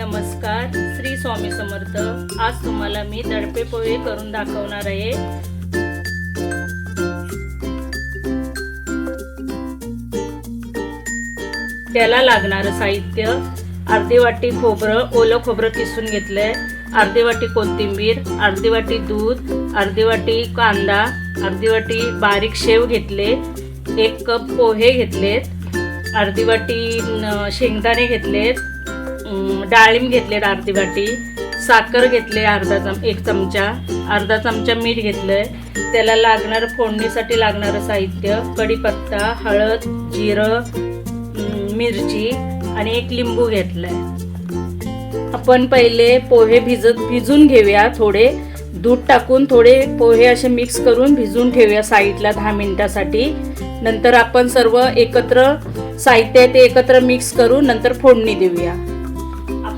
नमस्कार श्री स्वामी समर्थ. आज तुम्हाला मी दडपे पोहे करून दाखवणार आहे. त्याला लागणारं साहित्य. अर्धी वाटी खोबरं ओलं खोबरं किसून घेतलंय. अर्धी वाटी कोथिंबीर अर्धी वाटी दूध अर्धी वाटी कांदा अर्धी वाटी बारीक शेव घेतले एक कप पोहे घेतलेत अर्धी वाटी शेंगदाणे घेतलेत डाळिंब घेतले अर्धी वाटी साखर घेतले अर्धा चम एक चमचा अर्धा चमचा मीठ घेतलं आहे त्याला लागणारं फोडणीसाठी लागणारं साहित्य कढीपत्ता हळद जिरं मिरची आणि एक लिंबू घेतलाय. आपण पहिले पोहे भिजत भिजून घेऊया थोडे. दूध टाकून थोडे पोहे असे मिक्स करून भिजून ठेवूया साईडला दहा मिनिटासाठी. नंतर आपण सर्व एकत्र साहित्य आहे ते एकत्र मिक्स करून नंतर फोडणी देऊया.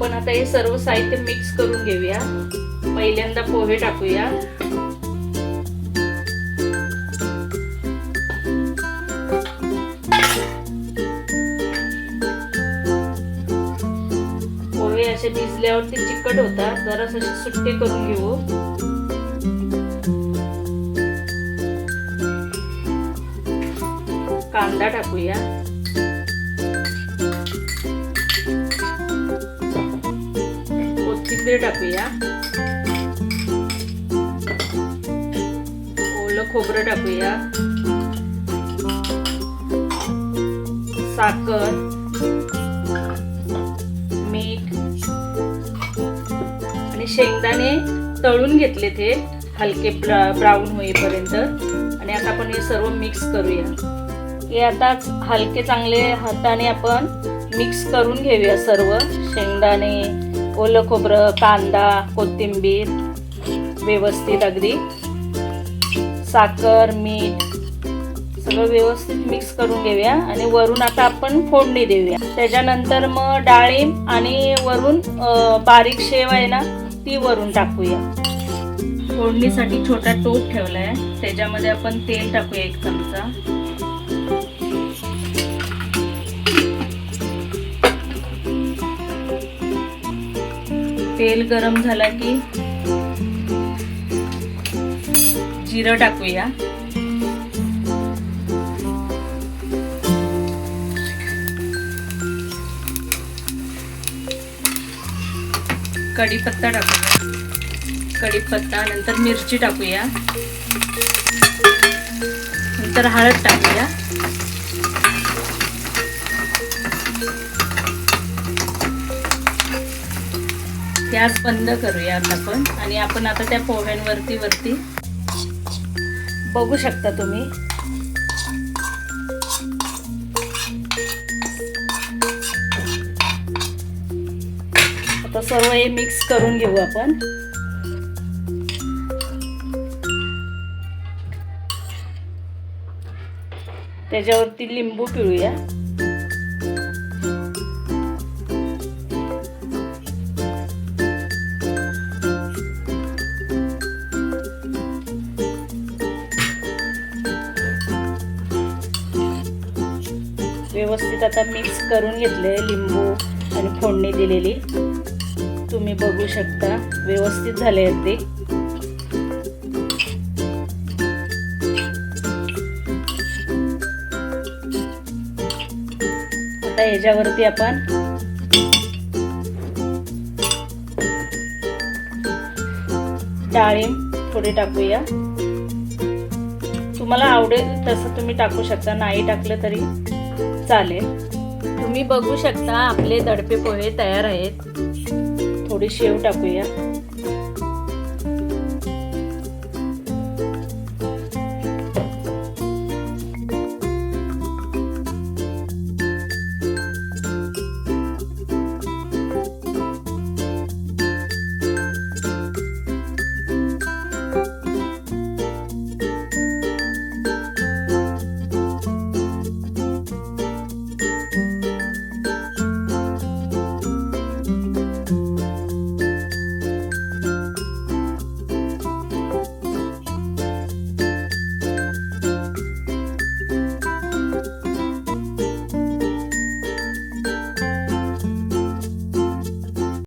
आपण आता हे सर्व साहित्य मिक्स करून घेऊया. पहिल्यांदा पोहे टाकूया. पोहे असे भिजल्यावरती चिकट होतात. जरास असे सुट्टे करून घेऊ. कांदा टाकूया. कोथिंबीर टाकूया. ओलं खोबरं टाकूया. साखर मीठ आणि शेंगदाणे तळून घेतले ते हलके ब्राऊन होईपर्यंत. आणि आता आपण हे सर्व मिक्स करूया. हे आता हलके चांगले हाताने आपण मिक्स करून घेऊया सर्व शेंगदाणे ओलं खोबरं कांदा कोथिंबीर व्यवस्थित अगदी. साखर मीठ सगळं व्यवस्थित मिक्स करून घेऊया आणि वरून आता आपण फोडणी देऊया. त्याच्यानंतर मग डाळिंब आणि वरून बारीक शेव आहे ना ती वरून टाकूया. फोडणीसाठी छोटा टोप ठेवलाय. त्याच्यामध्ये आपण तेल टाकूया एक चमचा. तेल गरम झाला की जिरं टाकूया. कढीपत्ता टाकूया. कढीपत्ता नंतर मिरची टाकूया. नंतर हळद टाकूया. गॅस बंद करूया आता आपण. आणि आपण आता त्या पोह्यांवरती वरती बघू शकता तुम्ही. आता सर्व हे मिक्स करून घेऊ आपण. त्याच्यावरती लिंबू पिळूया. व्यवस्थित आता मिक्स करून घेतले लिंबू आणि फोडणी दिलेली. तुम्ही बघू शकता व्यवस्थित झाले आहेत ते. आता ह्याच्यावरती आपण डाळिंब थोडे टाकूया. तुम्हाला आवडेल तसं तुम्ही टाकू शकता नाही टाकलं तरी. चालेल. तुम्ही बघू शकता आपले दडपे पोहे तयार आहेत. थोडी शेव टाकूया.